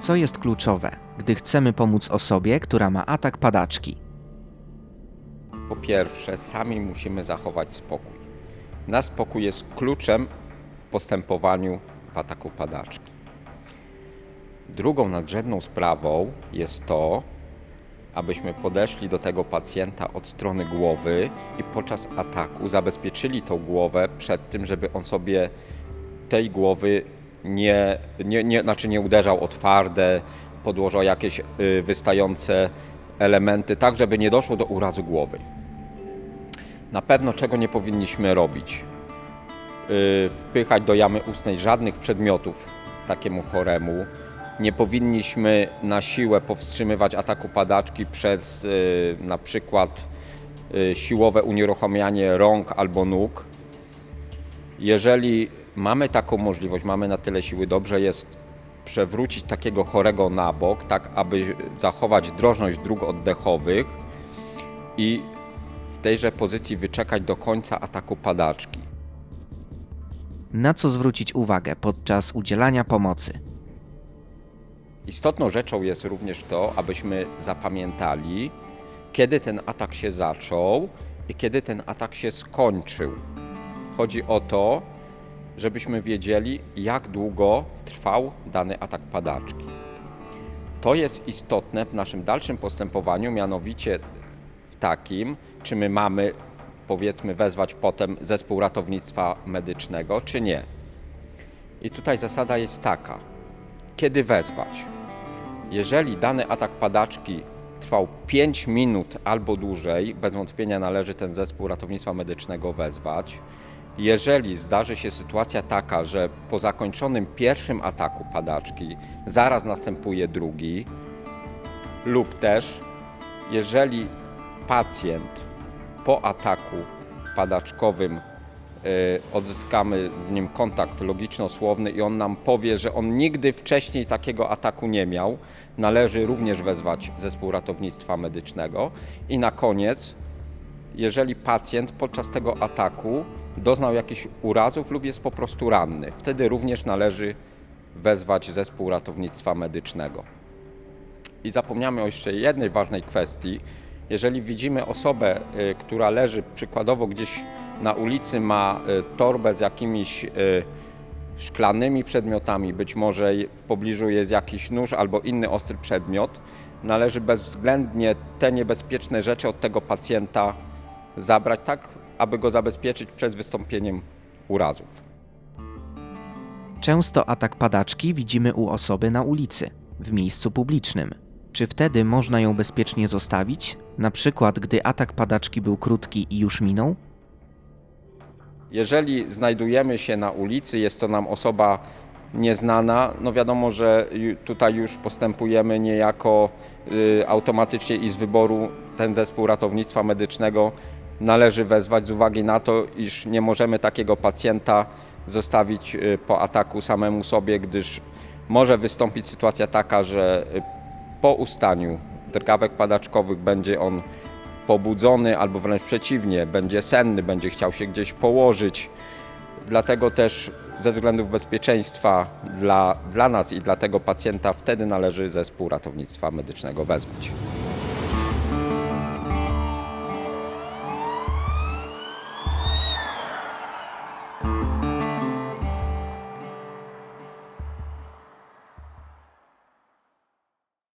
Co jest kluczowe, gdy chcemy pomóc osobie, która ma atak padaczki? Po pierwsze, sami musimy zachować spokój. Nasz spokój jest kluczem w postępowaniu w ataku padaczki. Drugą nadrzędną sprawą jest to, abyśmy podeszli do tego pacjenta od strony głowy i podczas ataku zabezpieczyli tą głowę przed tym, żeby on sobie tej głowy nie, nie, nie, znaczy nie uderzał o twarde, podłożał jakieś y, wystające elementy, tak żeby nie doszło do urazu głowy. Na pewno czego nie powinniśmy robić? Yy, wpychać do jamy ustnej żadnych przedmiotów takiemu choremu. Nie powinniśmy na siłę powstrzymywać ataku padaczki przez yy, na przykład yy, siłowe unieruchamianie rąk albo nóg. Jeżeli mamy taką możliwość, mamy na tyle siły, dobrze jest przewrócić takiego chorego na bok, tak aby zachować drożność dróg oddechowych i w tejże pozycji wyczekać do końca ataku padaczki. Na co zwrócić uwagę podczas udzielania pomocy? Istotną rzeczą jest również to, abyśmy zapamiętali, kiedy ten atak się zaczął i kiedy ten atak się skończył. Chodzi o to, żebyśmy wiedzieli, jak długo trwał dany atak padaczki. To jest istotne w naszym dalszym postępowaniu, mianowicie w takim, czy my mamy, powiedzmy, wezwać potem zespół ratownictwa medycznego, czy nie. I tutaj zasada jest taka: kiedy wezwać? Jeżeli dany atak padaczki trwał 5 minut albo dłużej, bez wątpienia należy ten zespół ratownictwa medycznego wezwać. Jeżeli zdarzy się sytuacja taka, że po zakończonym pierwszym ataku padaczki zaraz następuje drugi, lub też jeżeli pacjent po ataku padaczkowym odzyskamy z nim kontakt logiczno-słowny i on nam powie, że on nigdy wcześniej takiego ataku nie miał, należy również wezwać zespół ratownictwa medycznego. I na koniec, jeżeli pacjent podczas tego ataku doznał jakichś urazów lub jest po prostu ranny, wtedy również należy wezwać zespół ratownictwa medycznego. I zapomniamy o jeszcze jednej ważnej kwestii. Jeżeli widzimy osobę, y, która leży przykładowo gdzieś na ulicy, ma y, torbę z jakimiś y, szklanymi przedmiotami, być może w pobliżu jest jakiś nóż albo inny ostry przedmiot, należy bezwzględnie te niebezpieczne rzeczy od tego pacjenta zabrać, tak aby go zabezpieczyć przed wystąpieniem urazów. Często atak padaczki widzimy u osoby na ulicy, w miejscu publicznym. Czy wtedy można ją bezpiecznie zostawić? Na przykład, gdy atak padaczki był krótki i już minął? Jeżeli znajdujemy się na ulicy, jest to nam osoba nieznana, no wiadomo, że tutaj już postępujemy niejako y, automatycznie i z wyboru ten zespół ratownictwa medycznego należy wezwać z uwagi na to, iż nie możemy takiego pacjenta zostawić y, po ataku samemu sobie, gdyż może wystąpić sytuacja taka, że y, po ustaniu drgawek padaczkowych będzie on pobudzony albo wręcz przeciwnie, będzie senny, będzie chciał się gdzieś położyć. Dlatego też ze względów bezpieczeństwa dla, dla nas i dla tego pacjenta wtedy należy zespół ratownictwa medycznego wezwać.